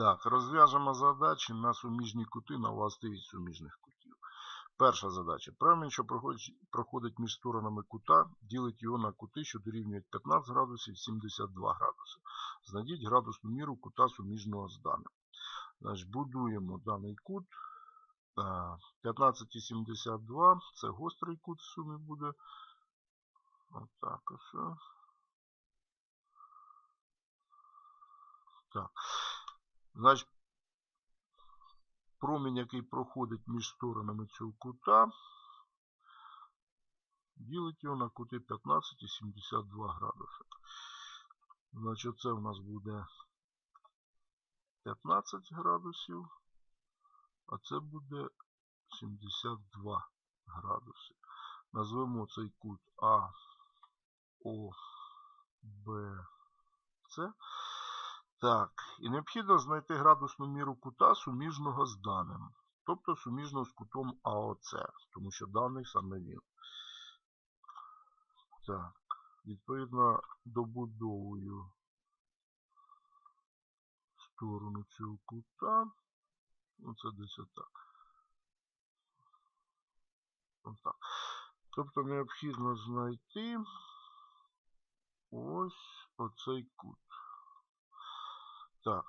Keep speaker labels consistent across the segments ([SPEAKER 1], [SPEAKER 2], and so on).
[SPEAKER 1] Так, розв'яжемо задачі на суміжні кути на властивість суміжних кутів. Перша задача. Промінь, що проходить, між сторонами кута, ділить його на кути, що дорівнюють 15 градусів 72 градуси. Знайдіть градусну міру кута суміжного з даним. Значить, будуємо даний кут. 15,72 це гострий кут в сумі буде. Отак ось. Так. Значить, промінь, який проходить між сторонами цього кута, ділить його на кути 15 і 72 градуси. Значить, це у нас буде 15 градусів, а це буде 72 градуси. Назвемо цей кут А, О, Б, С. Так, і необхідно знайти градусну міру кута суміжного з даним. Тобто суміжного з кутом АОЦ, тому що даний саме він. Так, відповідно добудовую сторону цього кута. Ну, це десь отак. Отак. Тобто необхідно знайти ось оцей кут. Так.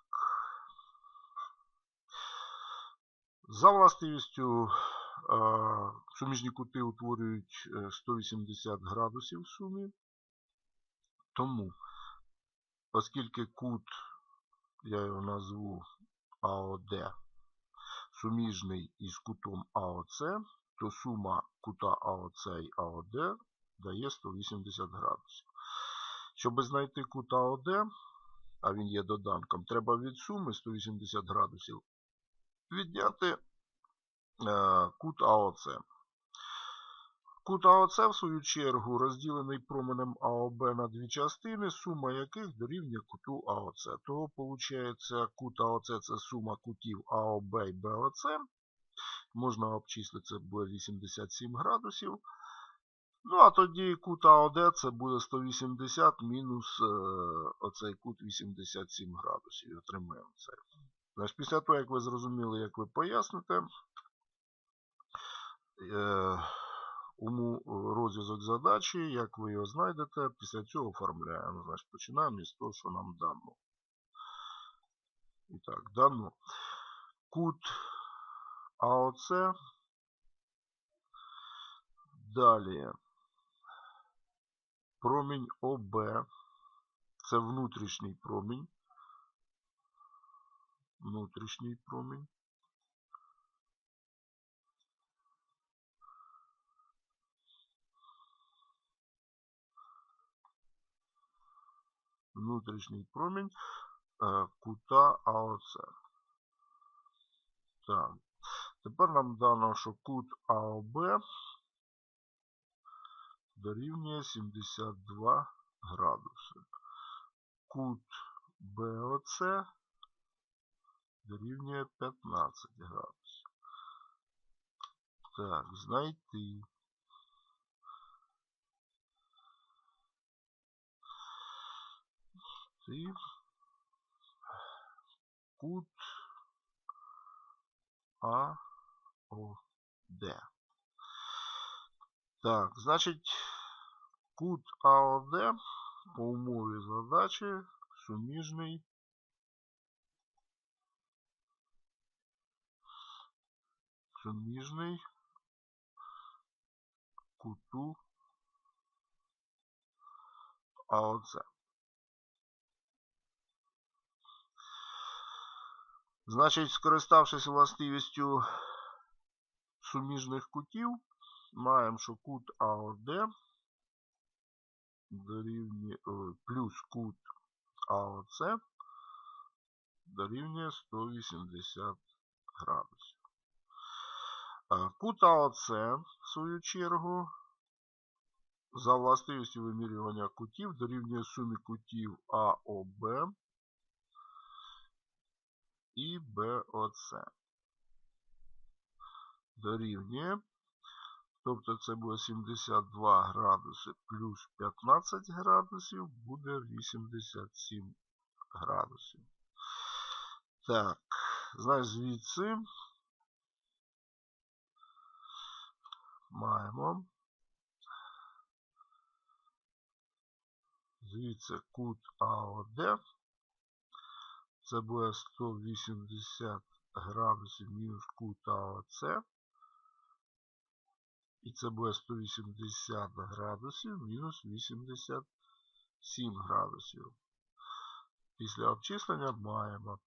[SPEAKER 1] За властивістю е, суміжні кути утворюють е, 180 градусів в сумі. Тому, оскільки кут, я його назву АОД, суміжний із кутом АОЦ, то сума кута АОЦ і АОД дає 180 градусів. Щоб знайти кут АОД, а він є доданком, треба від суми 180 градусів відняти е, кут АОЦ. Кут АОЦ, в свою чергу, розділений променем АОБ на дві частини, сума яких дорівнює куту АОЦ. Того, виходить, кут АОЦ це сума кутів АОБ і БОЦ. Можна обчислити, це буде 87 градусів. Ну, а тоді кут АОД це буде 180 мінус е, оцей кут 87 градусів. І отримаємо це. Значить, після того, як ви зрозуміли, як ви поясните, е, уму розв'язок задачі, як ви його знайдете, після цього оформляємо. Значить, починаємо із того, що нам дано. І так, дано. Кут АОЦ. Далі. Промінь ОБ. Це внутрішній промінь. Внутрішній промінь. Внутрішній промінь е, кута АОЦ. Так. Тепер нам дано, що кут АОБ дорівнює 72 градуси. Кут БОЦ дорівнює 15 градусів. Так, знайти. Знайти кут АОД. Так, значить, кут АОД по умові задачі суміжний суміжний куту АОЦ. Значить, скориставшись властивістю суміжних кутів, маємо, що кут АОД дорівнює плюс кут АОЦ дорівнює 180 градусів. Кут АОЦ, в свою чергу, за властивістю вимірювання кутів дорівнює сумі кутів АОБ і БОЦ. Дорівнює. Тобто це буде 72 градуси плюс 15 градусів, буде 87 градусів. Так, значить звідси маємо звідси кут АОД. Це буде 180 градусів мінус кут АОЦ. І це буде 180 градусів мінус 87 градусів. Після обчислення маємо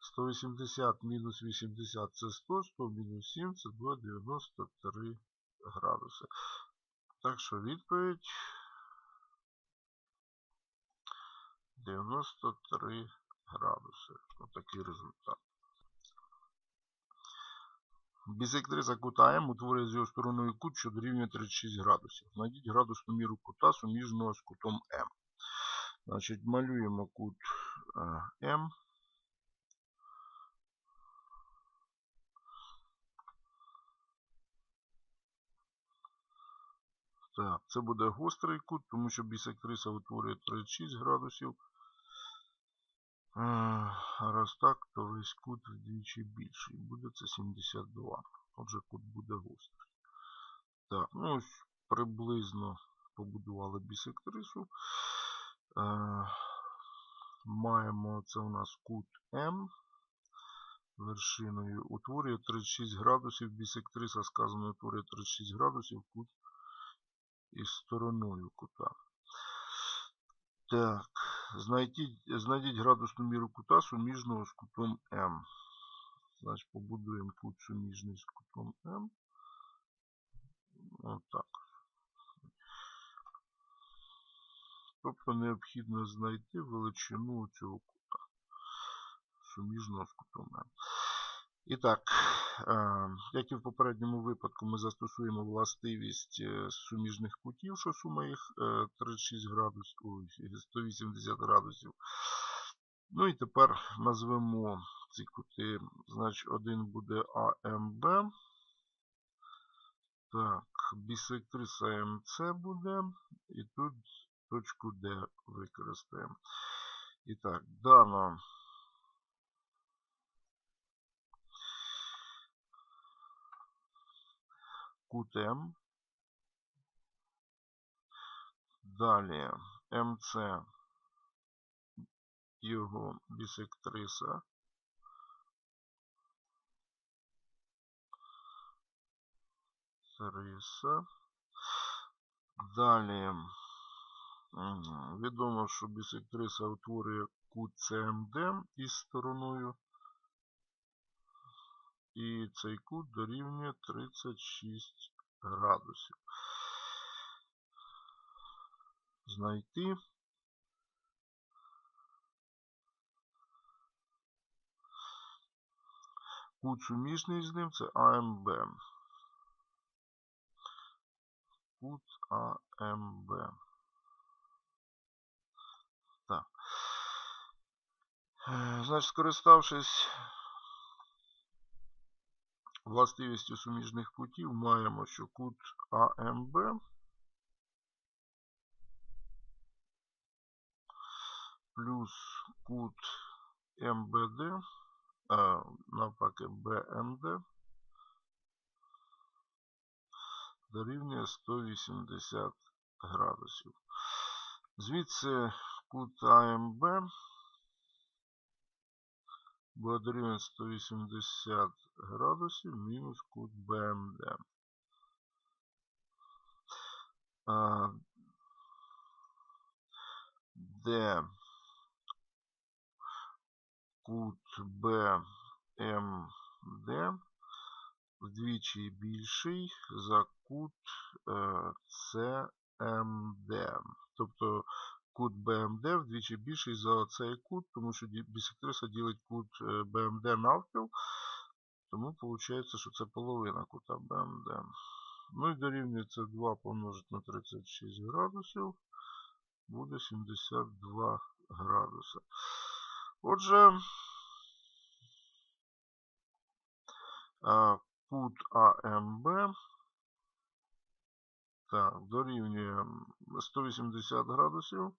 [SPEAKER 1] 180 мінус 80 це 100, 100 мінус 7 це буде 93 градуси. Так що відповідь 93 градуси. Отакий результат. Бісектриса кута М утворює з його стороною кут, що дорівнює 36 градусів. Знайдіть градусну міру кута суміжного з кутом М. Значить, малюємо кут е, М. Так, це буде гострий кут, тому що бісектриса утворює 36 градусів. А раз так, то весь кут вдвічі більший. Буде це 72. Отже, кут буде гострий. Так, ну ось приблизно побудували бісектрису. Е, маємо це у нас кут М. Вершиною утворює 36 градусів. Бісектриса сказано утворює 36 градусів кут із стороною кута. Так, знайдіть, знайдіть градусну міру кута суміжного з кутом М. Значить, побудуємо кут суміжний з кутом М. Отак. Тобто необхідно знайти величину цього кута суміжного з кутом М. І так, е, як і в попередньому випадку, ми застосуємо властивість е, суміжних кутів, що сума їх е, 36 градусів, ой, 180 градусів. Ну і тепер назвемо ці кути. Значить, один буде АМБ. Так, бісектриса МЦ буде. І тут точку Д використаємо. І так, дано. Кут М. Далі МЦ його бісектриса. Риса. Далі відомо, що бісектриса утворює кут ЦМД із стороною. І цей кут дорівнює 36 градусів. Знайти. Кут суміжний з ним це АМБ. Кут АМБ. Так. Значить, скориставшись властивістю суміжних кутів, маємо, що кут АМБ плюс кут МБД, а, навпаки БМД дорівнює 180 градусів. Звідси кут АМБ буде дорівнює 180 градусів мінус кут БМД. Де кут БМД вдвічі більший за кут е, ЦМД. Тобто кут БМД вдвічі більший за цей кут, тому що бісектриса ділить кут е, БМД навпіл. Тому виходить, що це половина кута БМД. Ну і дорівнюється 2 помножити на 36 градусів. Буде 72 градуси. Отже, кут АМБ так, дорівнює 180 градусів.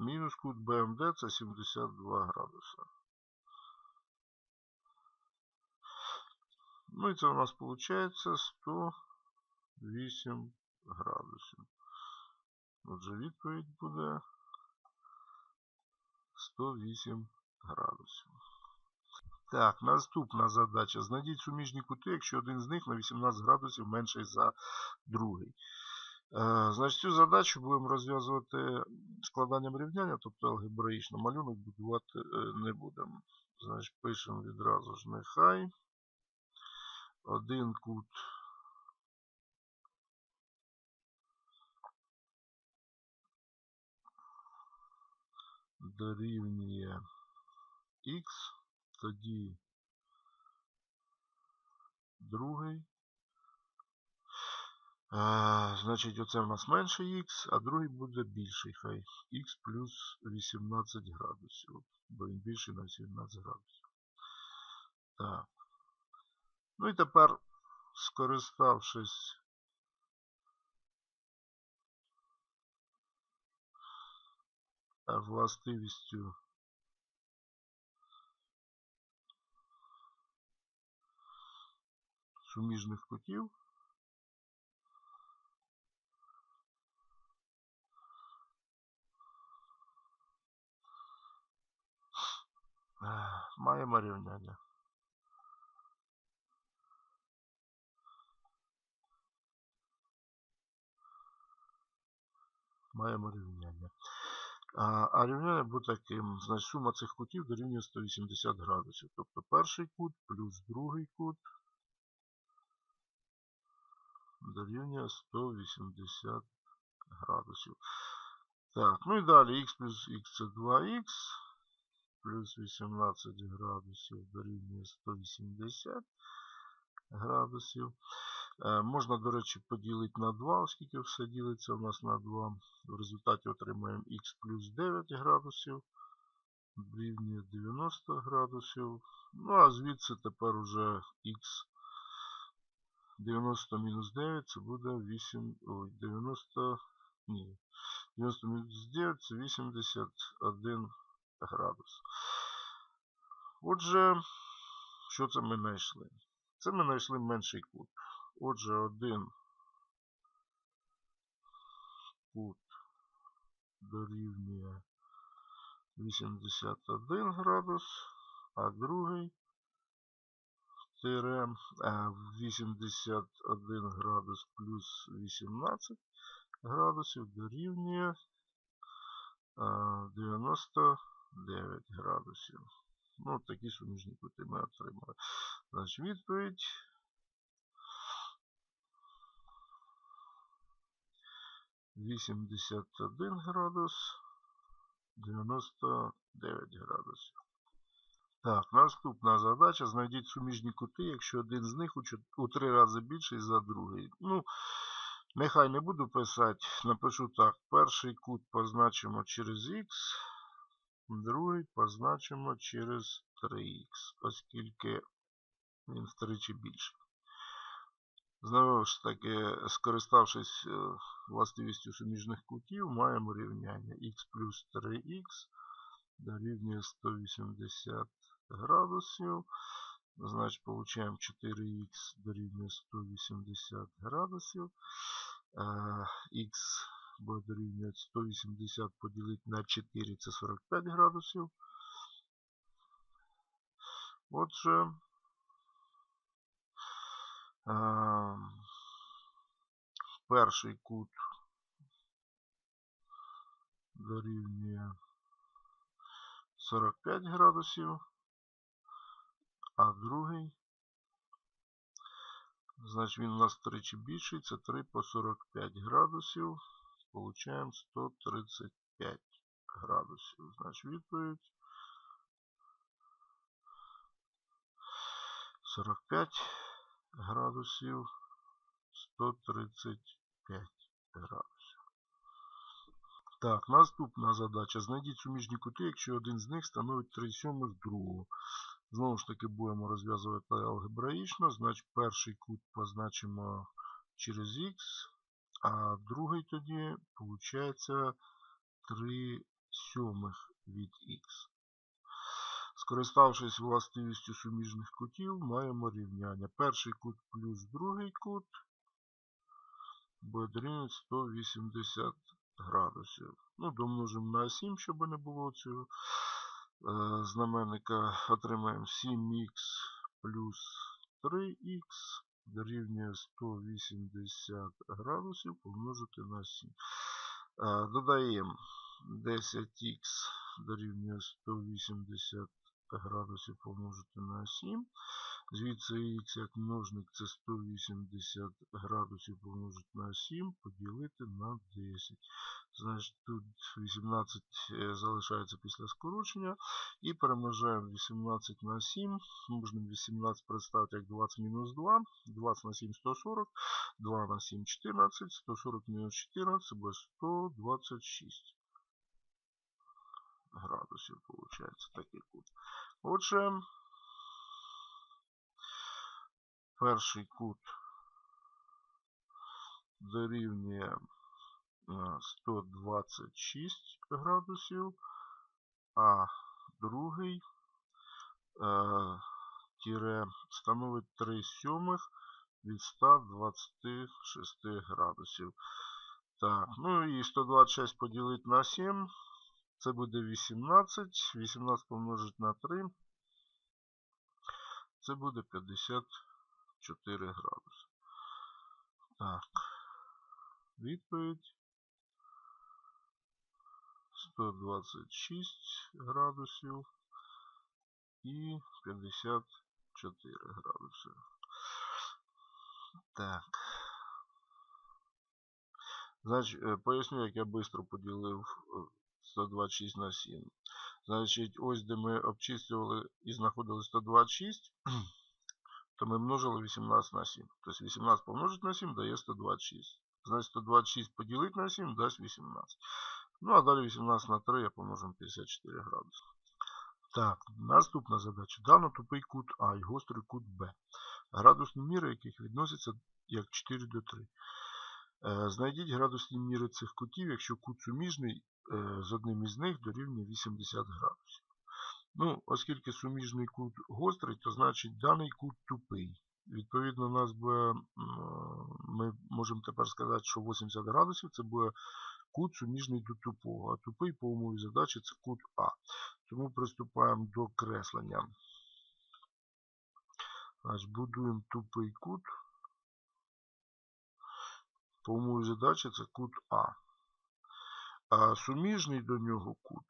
[SPEAKER 1] Мінус кут БМД це 72 градуса. Ну і це у нас виходить 108 градусів. Отже, відповідь буде 108 градусів. Так, наступна задача. Знайдіть суміжні кути, якщо один з них на 18 градусів менший за другий. Е, Значить, цю задачу будемо розв'язувати складанням рівняння, тобто алгебраїчно малюнок будувати е, не будемо. Значить, пишемо відразу ж нехай. Один кут дорівнює х, тоді другий. А, значить, оце в нас менше х, а другий буде більший хай. х плюс 18 градусів. Бо він більший на 18 градусів. Так. Ну і тепер, скориставшись властивістю суміжних кутів, маємо рівняння. Маємо рівняння. А, а рівняння буде таким. Значить, сума цих кутів дорівнює 180 градусів. Тобто перший кут плюс другий кут дорівнює 180 градусів. Так, ну і далі х плюс х це 2х, плюс 18 градусів дорівнює 180 градусів. Е, можна, до речі, поділити на 2, оскільки все ділиться у нас на 2. В результаті отримаємо х плюс 9 градусів, дорівнює 90 градусів. Ну, а звідси тепер уже х 90 мінус 9 це буде 8, ой, 90, ні, 90 мінус 9 це 81 градус. Отже, що це ми знайшли? Це ми знайшли менший кут. Отже, один кут дорівнює 81 градус, а другий тире 81 градус плюс 18 градусів дорівнює 99 градусів. Ну, такі суміжні кути ми отримали. Значить, відповідь. Вісімдесят один градус, 99 градусів. Так, наступна задача. Знайдіть суміжні кути, якщо один з них у три рази більший за другий. Ну, нехай не буду писати, напишу так. Перший кут позначимо через х, другий позначимо через 3х, оскільки він втричі більший. Знову ж таки, скориставшись е, властивістю суміжних кутів, маємо рівняння х плюс 3х дорівнює 180 градусів. Значить, получаємо 4х дорівнює 180 градусів. Х буде дорівнює 180 поділити на 4 це 45 градусів. Отже, перший кут дорівнює 45 градусів, а другий, значить він у нас тричі більший, це 3 по 45 градусів. Получаємо 135 градусів. Значить відповідь 45 градусів 135 градусів. Так, наступна задача. Знайдіть суміжні кути, якщо один з них становить 3 сьомих другого. Знову ж таки, будемо розв'язувати алгебраїчно. Значить, перший кут позначимо через х, а другий тоді, виходить, 3 сьомих від х. Скориставшись властивістю суміжних кутів, маємо рівняння. Перший кут плюс другий кут дорівнювати 180 градусів. Ну, домножимо на 7, щоб не було цього е, знаменника. Отримаємо 7х плюс 3х дорівнює 180 градусів помножити на 7. Е, додаємо 10х дорівнює 180 градусів помножити на 7. Звідси х як множник це 180 градусів помножити на 7, поділити на 10. Значить, тут 18 е, залишається після скорочення. І перемножаємо 18 на 7. Можна 18 представити як 20 мінус 2. 20 на 7 140, 2 на 7 14, 140 мінус 14 буде 126 градусів, виходить такий кут. Отже, перший кут дорівнює 126 градусів, а другий е, тире становить 3 сьомих від 126 градусів. Так, ну і 126 поділити на 7. Це буде 18. 18 помножити на 3. Це буде 54 градуси. Так. Відповідь 126 градусів і 54 градуси. Так. Значить, е, поясню, як я швидко поділив 126 на 7. Значить, ось де ми обчислювали і знаходили 126, то ми множили 18 на 7. Тобто 18 помножити на 7 дає 126. Значить 126 поділити на 7 дасть 18. Ну, а далі 18 на 3 я помножу на 54 градуси. Так, наступна задача. Дано тупий кут А і гострий кут Б. Градусні міри, яких відносяться як 4 до 3. Е, знайдіть градусні міри цих кутів, якщо кут суміжний е, з одним із них дорівнює 80 градусів. Ну, Оскільки суміжний кут гострий, то значить даний кут тупий. Відповідно, нас буде, ми можемо тепер сказати, що 80 градусів це буде кут суміжний до тупого. А тупий по умові задачі це кут А. Тому приступаємо до креслення. Значить, Будуємо тупий кут. По умові задачі це кут А. А суміжний до нього кут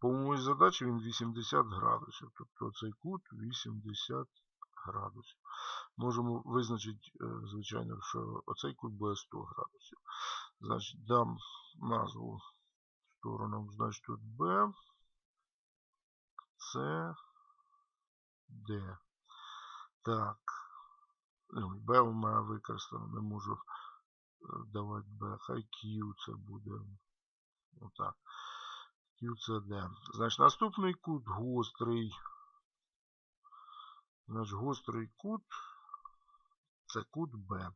[SPEAKER 1] По умові задачі він 80 градусів. Тобто цей кут 80 градусів. Можемо визначити, е, звичайно, що оцей кут буде 100 градусів. Значить, дам назву сторонам, значить тут B, C, D. Так. B у мене використано, не можу е, давати B. Хай Q це буде. Отак. QCD. Значить, наступний кут гострий. Значить, гострий кут це кут Б.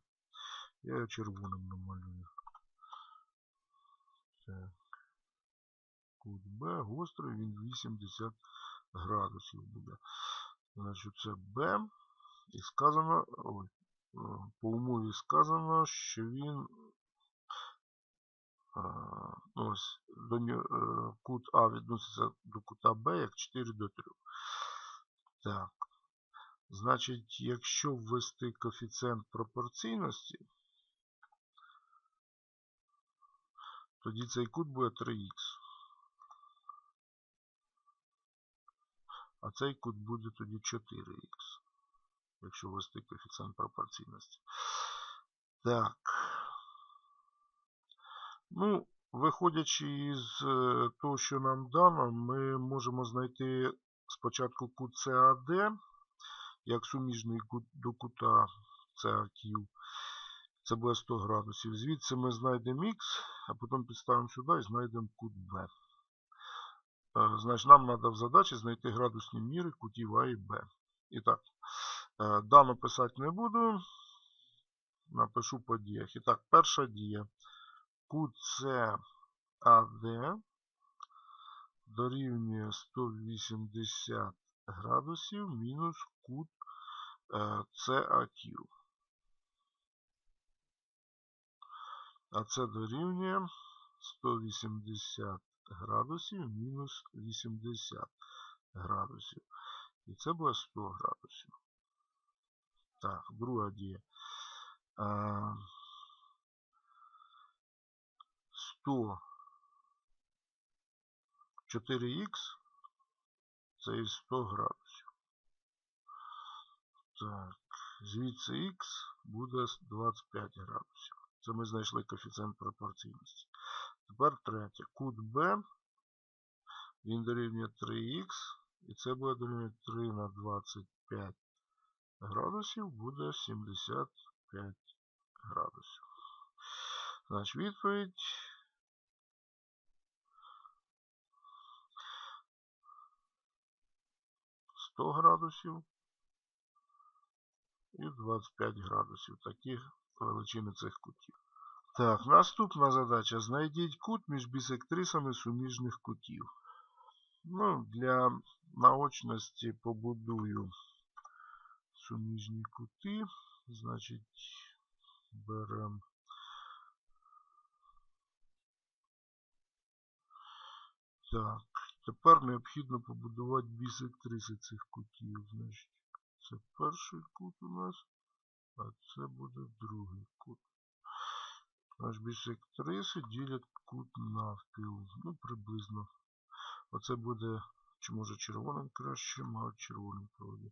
[SPEAKER 1] Я його червоним намалюю. Це кут Б, гострий, він 80 градусів буде. Значить, це Б. І сказано, ой, по умові сказано, що він ось, до нього, кут А відноситься до кута Б як 4 до 3. Так. Значить, якщо ввести коефіцієнт пропорційності, тоді цей кут буде 3х. А цей кут буде тоді 4х. Якщо ввести коефіцієнт пропорційності. Так. Ну, виходячи із е, того, що нам дано, ми можемо знайти спочатку кут CAD, як суміжний кут до кута CAQ. Це буде 100 градусів. Звідси ми знайдемо Х, а потім підставимо сюди і знайдемо кут B. Е, значить, нам треба в задачі знайти градусні міри кутів А і Б. І так, е, дано писати не буду. напишу по діях. І так, перша дія. САД дорівнює 180 градусів мінус кут CAQ. А це дорівнює 180 градусів мінус 80 градусів. І це буде 100 градусів. Так, друга дія. 100 4х це і 100 градусів. Так, звідси х буде 25 градусів. Це ми знайшли коефіцієнт пропорційності. Тепер третє. Кут Б, він дорівнює 3х, і це буде дорівнює 3 на 25 градусів, буде 75 градусів. Значить, відповідь. Сто градусів і 25 градусів. Такі величини цих кутів. Так, наступна задача. Знайдіть кут між бісектрисами суміжних кутів. Ну, Для наочності побудую суміжні кути. Значить, беремо. Так, тепер необхідно побудувати бісектриси цих кутів. Значить, це перший кут у нас, а це буде другий кут. Наш бісектриси ділять кут навпіл. Ну, приблизно. Оце буде, чи може червоним краще, мабуть, червоним проводив.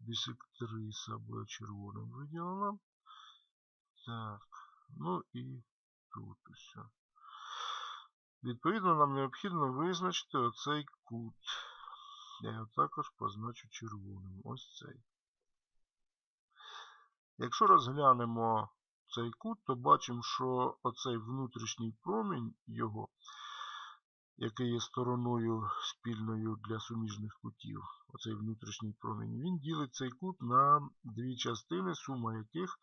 [SPEAKER 1] Бісектриса буде червоним виділена. Так, ну і тут усе. Відповідно, нам необхідно визначити оцей кут. Я його також позначу червоним. Ось цей. Якщо розглянемо цей кут, то бачимо, що оцей внутрішній промінь його, який є стороною спільною для суміжних кутів, оцей внутрішній промінь, він ділить цей кут на дві частини, сума яких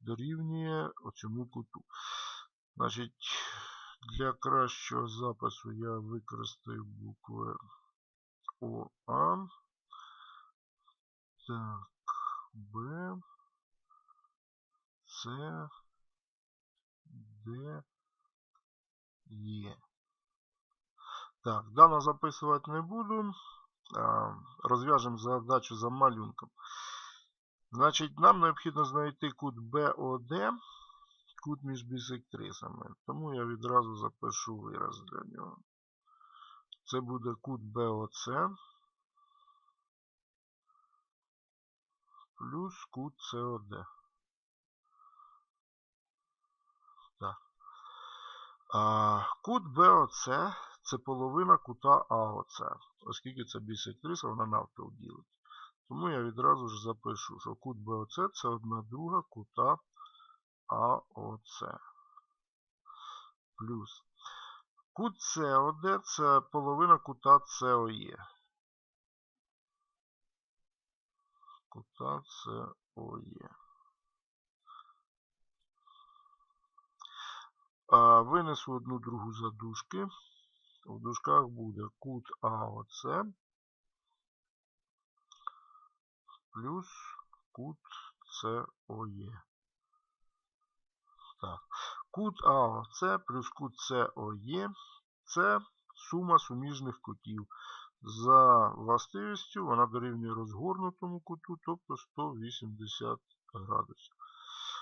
[SPEAKER 1] дорівнює оцьому куту. Значить, для кращого запису я використаю букви ОА. Так, Б. С, Д, Е. Так, дано записувати не буду. Розв'яжемо задачу за малюнком. Значить, нам необхідно знайти кут БОД, кут між бісектрисами. Тому я відразу запишу вираз для нього. Це буде кут БОЦ плюс кут СОД. Так. Кут БОЦ це половина кута АОЦ. Оскільки це бісектриса, вона навпіл ділить. Тому я відразу ж запишу, що кут БОЦ це одна друга кута АОЦ. Плюс. Кут СОД це половина кута СОЄ. Кута СОЄ. Винесу одну другу задушки. В дужках буде кут АОЦ плюс кут СОЕ. Так. Кут АОЦ плюс кут СОЕ це сума суміжних кутів. За властивістю вона дорівнює розгорнутому куту, тобто 180 градусів.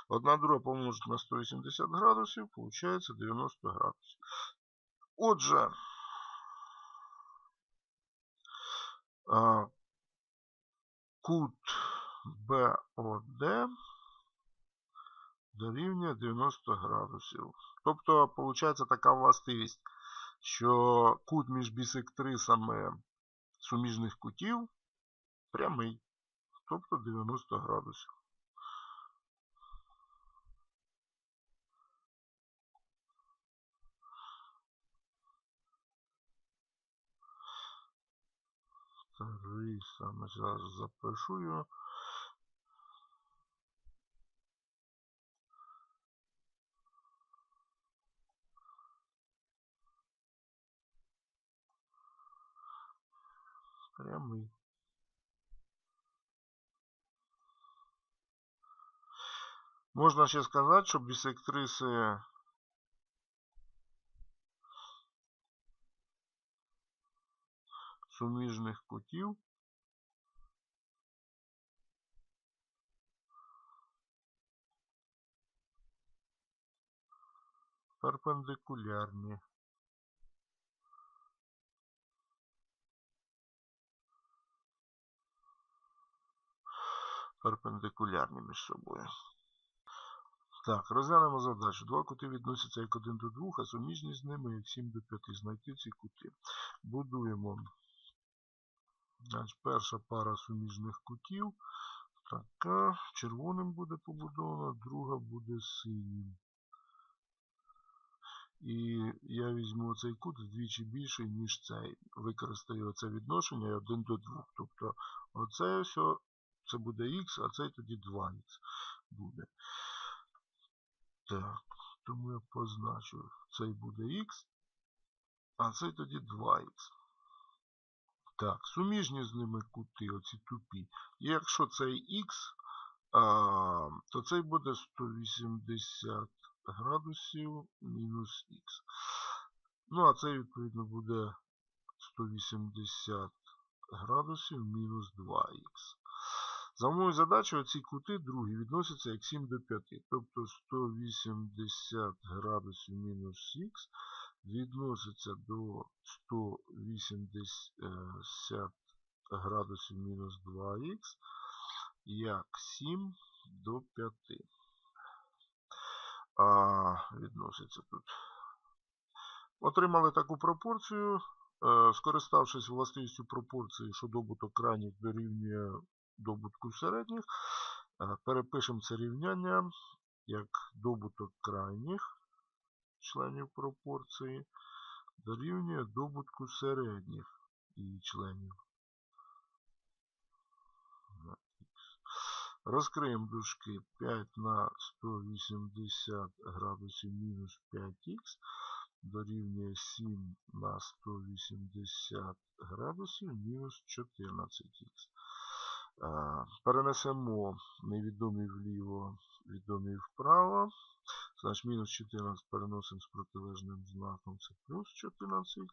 [SPEAKER 1] Одна друга помножити на 180 градусів, виходить 90 градусів. Отже, кут БОД дорівнює 90 градусів. Тобто, виходить така властивість, що кут між бісектрисами суміжних кутів прямий, тобто 90 градусів. Три саме зараз запишу його. Прямий. Можна ще сказати, що бісектриси суміжних кутів перпендикулярні. Перпендикулярні між собою. Так, розглянемо задачу. Два кути відносяться як 1 до 2, а суміжні з ними як 7 до 5. Знайти ці кути. Будуємо. Значить, перша пара суміжних кутів. Така, червоним буде побудована, друга буде синім. І я візьму цей кут вдвічі більший, ніж цей. Використаю це відношення 1 до 2. Тобто оце все, це буде х, а цей тоді 2х буде. Так, тому я позначу, цей буде х, а цей тоді 2х. Так, суміжні з ними кути, оці тупі. Якщо цей х, то цей буде 180 градусів мінус х. Ну, а цей, відповідно, буде 180 градусів мінус 2х. За мною задачею ці кути другі відносяться як 7 до 5. Тобто 180 градусів мінус х відноситься до 180 градусів мінус 2х як 7 до 5. А, відноситься тут. Отримали таку пропорцію. Е, скориставшись властивістю пропорції, що добуток крайніх дорівнює добутку середніх, е, перепишемо це рівняння як добуток крайніх членів пропорції дорівнює добутку середніх її членів. Розкриємо дужки 5 на 180 градусів мінус 5х дорівнює 7 на 180 градусів мінус 14х. Перенесемо невідомі вліво, відомі вправо. Значить, мінус 14 переносимо з протилежним знаком, це плюс 14х.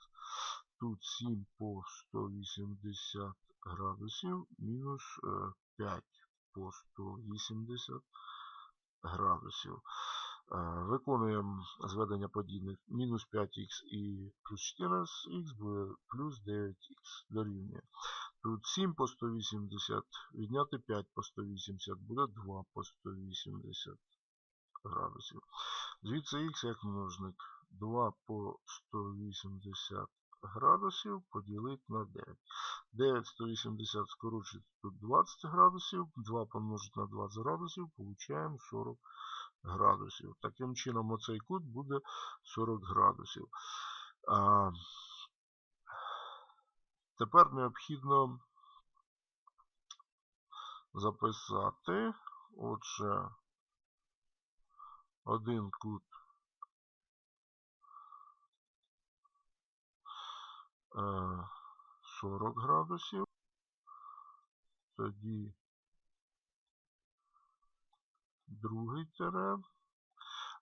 [SPEAKER 1] Тут 7 по 180 градусів, мінус 5 по 180 градусів. Виконуємо зведення подібних. Мінус 5х і плюс 14х буде плюс 9х дорівнює. Тут 7 по 180, відняти 5 по 180, буде 2 по 180 градусів. Звідси х як множник. 2 по 180 градусів поділити на 9. 9 180 скорочується тут 20 градусів. 2 помножити на 20 градусів, получаємо 40 градусів. Таким чином, оцей кут буде 40 градусів. Тепер необхідно записати, отже, один кут. Е, 40 градусів, тоді другий тире,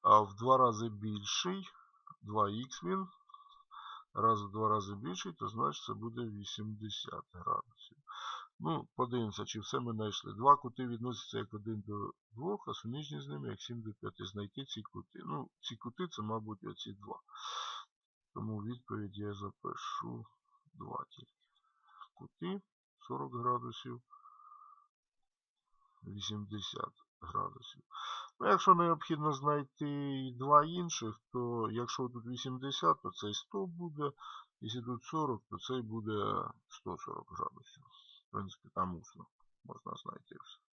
[SPEAKER 1] а в два рази більший, 2х він, раз в два рази більший, то значить це буде 80 градусів. Ну, подивимося, чи все ми знайшли. Два кути відносяться як 1 до 2, а суміжні з ними як 7 до 5. Знайти ці кути. Ну, ці кути це, мабуть, оці два. Тому відповідь я запишу 2 тільки. Кути 40 градусів, 80 градусів. Якщо необхідно знайти два інших, то якщо тут 80, то цей 100 буде. Якщо тут 40, то цей буде 140 градусів. В принципі, там усно можна знайти все.